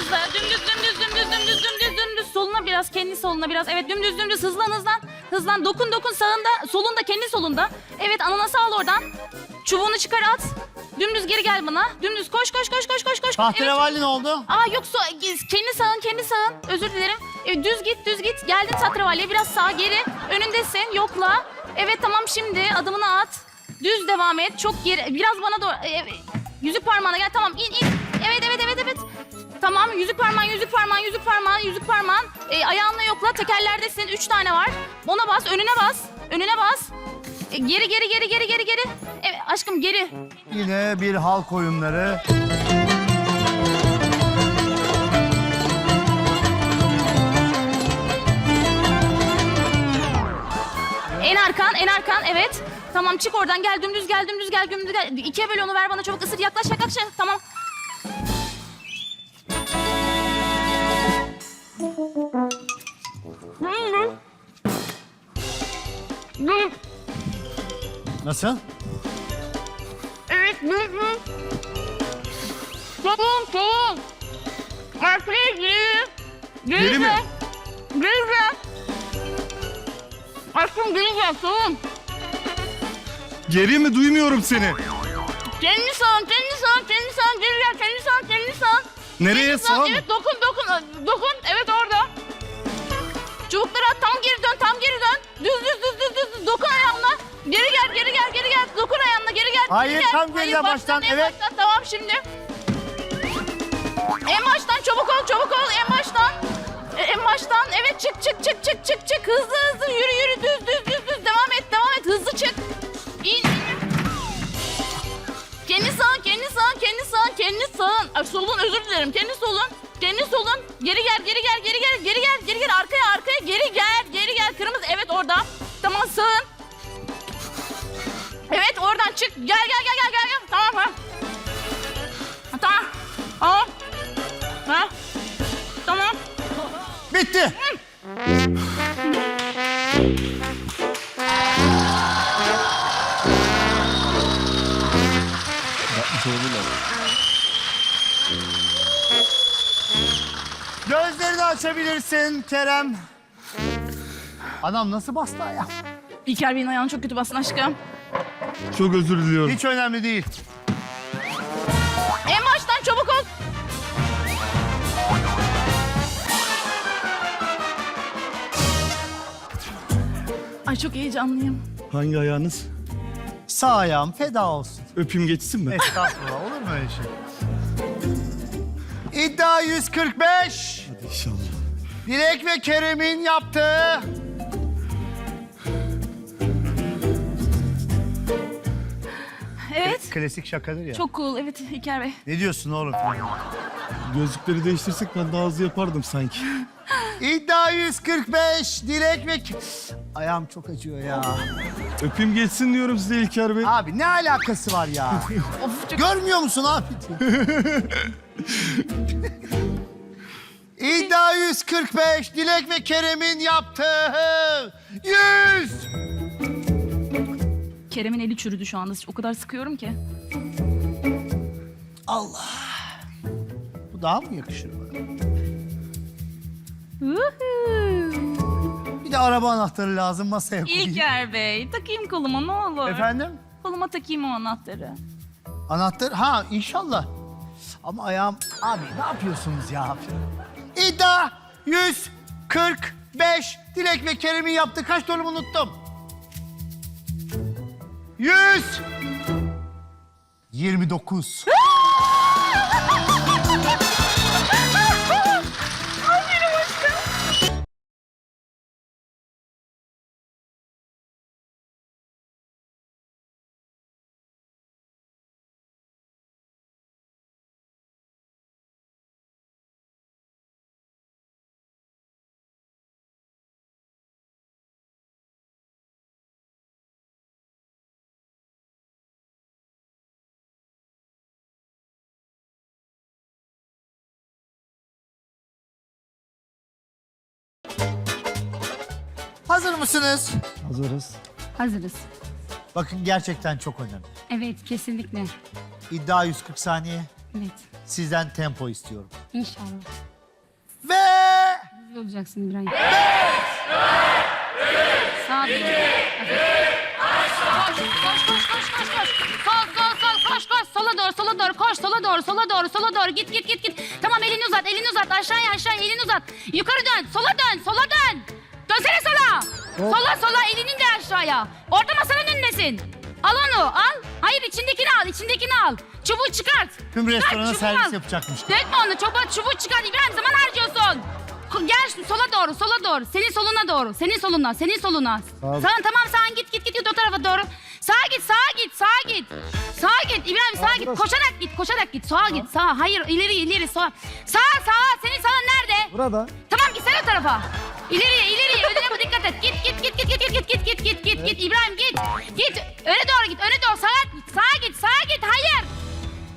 hızlı. Dümdüz dümdüz dümdüz dümdüz dümdüz dümdüz. Soluna biraz kendi soluna biraz. Evet dümdüz dümdüz hızlan hızlan. Hızlan dokun dokun sağında solunda kendi solunda. Evet ananası al oradan. Çubuğunu çıkar at. Dümdüz geri gel bana. Dümdüz koş koş koş koş koş koş. Tahterevalli ne oldu? Aa yok so kendi sağın kendi sağın. Özür dilerim. Evet, düz git düz git. Geldin tatravalliye biraz sağa geri. Önündesin yokla. Evet tamam şimdi adımını at. Düz devam et. Çok geri. Biraz bana doğru. Evet. Yüzük parmağına gel tamam in in. Evet evet evet evet. Tamam yüzük parmağın yüzük parmağın yüzük parmağın yüzük parmağın. E, ayağınla yokla tekerlerdesin. Üç tane var. Ona bas önüne bas. Önüne bas. E, geri geri geri geri geri geri. Evet aşkım geri. Yine bir halk oyunları. En arkan, en arkan evet. Tamam çık oradan gel dümdüz gel dümdüz gel dümdüz gel. İkiye böl onu ver bana çabuk ısır yaklaş yaklaş. Tamam. Nasıl? Evet. Tamam tamam. Arkaya geri. Geri mi? Geri gel. Aşkım geri gel tamam. Geri mi duymuyorum seni? Kendi sağın, kendi sağın, kendi sağın. Geri gel, kendi sağın, kendi sağın. Nereye sağ? Evet dokun, dokun, dokun. Evet orada. Çubukları at, tam geri dön, tam geri dön. Düz, düz, düz, düz, düz, düz. Dokun ayağına. Geri gel, geri gel, geri gel. Dokun ayağına, geri gel. Hayır, tam geriden baştan, en evet. Baştan, tamam şimdi. En baştan, çabuk ol, çabuk ol. En baştan. E, En baştan, evet çık, çık, çık, çık, çık, çık. Hızlı, hızlı, yürü, yürü, düz, düz, düz, düz. Devam et, devam et. Hızlı çık. İn. Kendi sağın, kendi sağın, kendi sağın, kendi sağın. Ay, solun özür dilerim. Kendi solun. Kendi solun. Geri gel, geri gel, geri gel, geri gel, geri gel. Arkaya, çık. Gel, gel, gel, gel, gel. gel. Tamam ha. Ha, Tamam. Tamam. Ha. Tamam. Bitti. Gözlerini açabilirsin Kerem. Adam nasıl bastı ayağı? İlker Bey'in ayağını çok kötü bastın aşkım. Çok özür diliyorum. Hiç önemli değil. En baştan çabuk ol. Ay çok heyecanlıyım. Hangi ayağınız? Sağ ayağım feda olsun. Öpeyim geçsin mi? Estağfurullah olur mu öyle şey? İddia 145. İnşallah. Dilek ve Kerem'in yaptığı klasik şakadır ya. Çok cool. Evet İlker Bey. Ne diyorsun oğlum? Gözlükleri değiştirsek ben daha hızlı yapardım sanki. İddia 145. Dilek ve... Ayağım çok acıyor ya. Öpeyim geçsin diyorum size İlker Bey. Abi ne alakası var ya? Of çok... Görmüyor musun abi? İddia 145. Dilek ve Kerem'in yaptığı 100. Kerem'in eli çürüdü şu anda. O kadar sıkıyorum ki. Allah. Bu daha mı yakışır bana? Bir de araba anahtarı lazım masaya koyayım. İlker Bey takayım koluma ne olur. Efendim? Koluma takayım o anahtarı. Anahtar? Ha inşallah. Ama ayağım... Abi ne yapıyorsunuz ya? İddia 145. Dilek ve Kerem'in yaptığı kaç dolar unuttum. 100. 29. Hazır mısınız? Hazırız. Hazırız. Bakın gerçekten çok önemli. Evet kesinlikle. İddia 140 saniye. Evet. sizden tempo istiyorum. İnşallah. Ve Hızlı olacaksın İbrahim. Sağ ol. Koş, koş, koş, koş, koş, koş. Sol, sol, sol, koş, koş. Sola doğru, sola doğru, koş. Sola doğru, sola doğru, sola doğru. Git, git, git, git. Tamam, elini uzat, elini uzat. Aşağıya, aşağıya, elini uzat. Yukarı dön, sola dön, sola dön. Dönsene sola. Sola, sola, elini de aşağıya. Orta masanın önündesin. Al onu, al. Hayır, içindekini al, içindekini al. Çubuğu çıkart. tüm Çıkart, restorana çubuğu servis al. yapacakmış. Dökme onu çubuğu, çubuğu çıkar İbrahim zaman harcıyorsun. Ko- Gel şu sola doğru sola doğru. Senin soluna doğru. Senin soluna senin soluna. ol. Sağ tamam sağ git git git git o tarafa doğru. Sağa git sağa git sağa git. Sağa git İbrahim sağa git. burası. Koşarak git koşarak git. Sağa git sağa. Hayır ileri ileri sağa. Sağa sağa senin sağın nerede? Burada. Tamam git sen o tarafa. İleriye ileriye önüne bu dikkat et. Git git git git git git git git git git git İbrahim git. Git öne doğru git öne doğru sağa git sağa git sağa git hayır.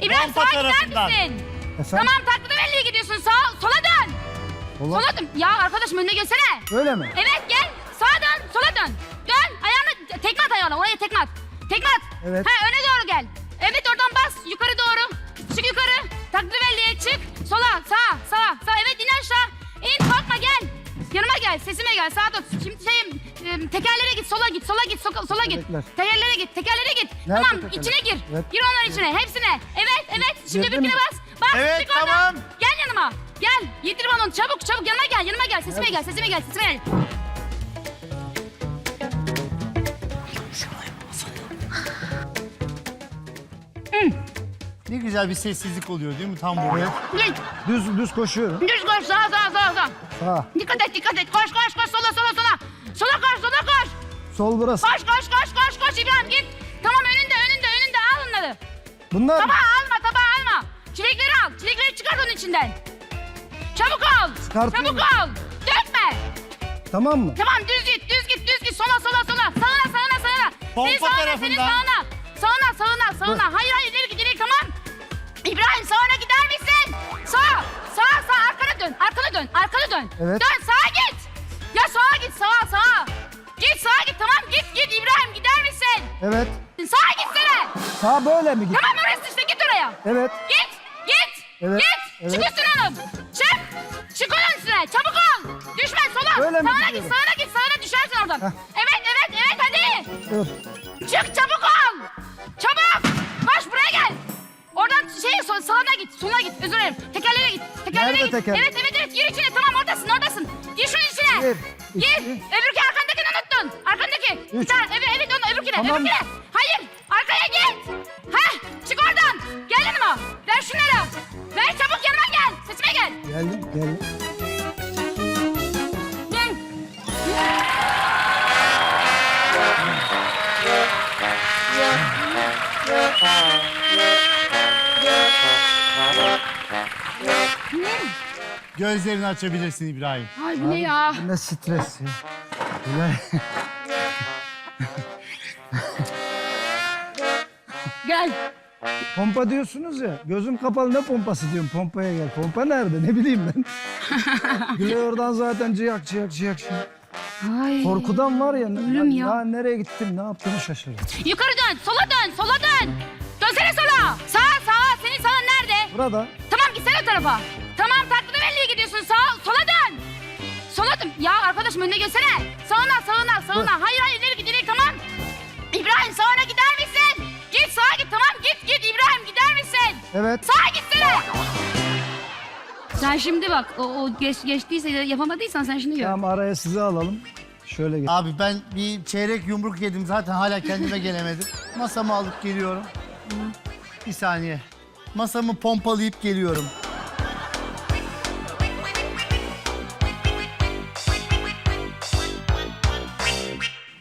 İbrahim Rampa sağa gider tarafından. misin? Efendim? Tamam taklidi belliye gidiyorsun sağ sola dön. Sola. Sola dön. Ya arkadaşım önüne gelsene. Öyle mi? Evet gel sağa dön sola dön. Dön ayağını tekme at ayağına oraya tekme at. Tekme at. Evet. Ha öne doğru gel. Evet oradan bas yukarı doğru. Çık yukarı. Taklidi belliye çık. Sola sağa gel sağa dur. Şimdi şey e, tekerlere git sola git sola git sola, sola git. Tekerlere git tekerlere git. Nerede tamam tekerlek? içine gir. Evet. Gir onların içine hepsine. Evet evet şimdi Girdim öbürküne mi? bas. Bas Evet, çık oradan. tamam. Gel yanıma. Gel. Yedir bana onu çabuk çabuk yanıma gel yanıma gel sesime gel sesime gel sesime gel. Güzel bir sessizlik oluyor değil mi tam burada? Git. Düz düz koşuyorum. Düz koş sağa sağa sağa sağa. Sağ. Dikkat et dikkat et. Koş koş koş sola sola sola. Sola koş sola koş. Sol burası. Koş koş koş koş koş İbrahim git. Tamam önünde önünde önünde al onları. Bunlar Tabağı alma tabağı alma. Çilekleri al. Çilekleri çıkart onun içinden. Çabuk ol. Çıkartıyorum. Çabuk ol. Dökme. tamam mı? Tamam düz git düz git düz git sola sola sola. Sağına sağına sağına. Pompa senin sağına senin tarafından. sağına. Sağına sağına sağına. Hayır hayır İbrahim sağına gider misin? Sağ sağ sağ arkana dön arkana dön arkana dön. Evet. Dön sağa git. Ya sağa git sağa sağa. Git sağa git tamam git git İbrahim gider misin? Evet. Sağa gitsene. Sağ böyle mi git? Tamam orası işte git oraya. Evet. Git git. Evet, Git. evet. Çık üstüne oğlum. Çık. Çık onun üstüne. Çabuk ol. Düşme sola. Böyle mi sağına git gidiyorum? sağına git sağına düşersin oradan. Heh. Evet evet evet hadi. Dur. Çık çabuk sağına git. Özür dilerim. Tekerlere git. Tekerlere Nerede git. tekerlek? Evet evet evet. Gir içine. Tamam oradasın oradasın. Gir şunun içine. Bir, Gir. iki. Öbürkü arkandakini unuttun. Arkandaki. Bir Üç. tane. Evet evet onu öbürküne. Tamam. Öbürküne. Hayır. Arkaya git. Heh. Çık oradan. Gel yanıma. Ver şunları. Ver çabuk yanıma gel. Sesime gel. Geldim geldim. Gel. Gözlerini açabilirsin İbrahim. Ay bu ne ya? Bu ne stres ya. Gel. Pompa diyorsunuz ya. Gözüm kapalı ne pompası diyorum. Pompaya gel. Pompa nerede? Ne bileyim ben. Güle oradan zaten ciyak ciyak ciyak ciyak. Ay. Korkudan var ya. Ölüm ya. ya. nereye gittim ne yaptığımı şaşırdım. Yukarı dön. Sola dön. Sola dön. Dönsene sola. Sağa sağa. Senin sağın nerede? Burada. Tamam gitsene o tarafa. Sağ, sola dön. Sola dön. Ya arkadaşım önüne gelsene. Sağına sağına sağına. Hayır hayır ileri git ileri tamam. İbrahim sağına gider misin? Git sağa git tamam git git İbrahim gider misin? Evet. Sağa gitsene. Sen şimdi bak o, o geç, geçtiyse yapamadıysan sen şimdi gör. Tamam araya sizi alalım. Şöyle gel. Abi ben bir çeyrek yumruk yedim zaten hala kendime gelemedim. Masamı alıp geliyorum. Bir saniye. Masamı pompalayıp geliyorum.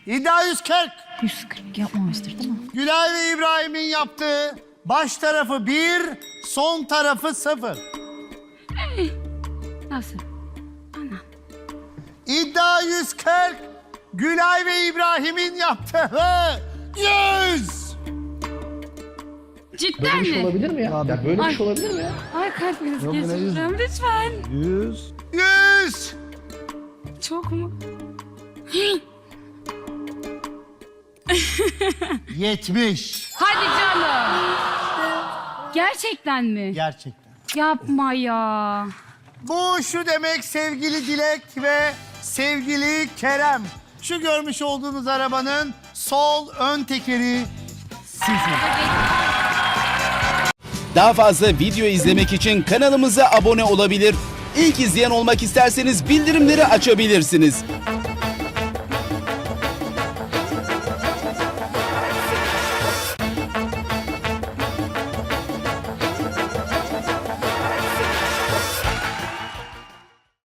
İddia 140. 140 yapmamıştır değil mi? Gülay ve İbrahim'in yaptığı baş tarafı 1, son tarafı 0. Nasıl? İddia 140. Gülay ve İbrahim'in yaptığı 100. Cidden Böyle bir şey mi? olabilir mi ya? Abi. Ya böyle Ay. bir şey olabilir mi ya? Ay kalp krizi geçireceğim lütfen. 100. 100. Çok mu? 70. Hadi canım. Gerçekten mi? Gerçekten. Yapma ya. Bu şu demek sevgili Dilek ve sevgili Kerem. Şu görmüş olduğunuz arabanın sol ön tekeri sizin. Daha fazla video izlemek için kanalımıza abone olabilir. İlk izleyen olmak isterseniz bildirimleri açabilirsiniz.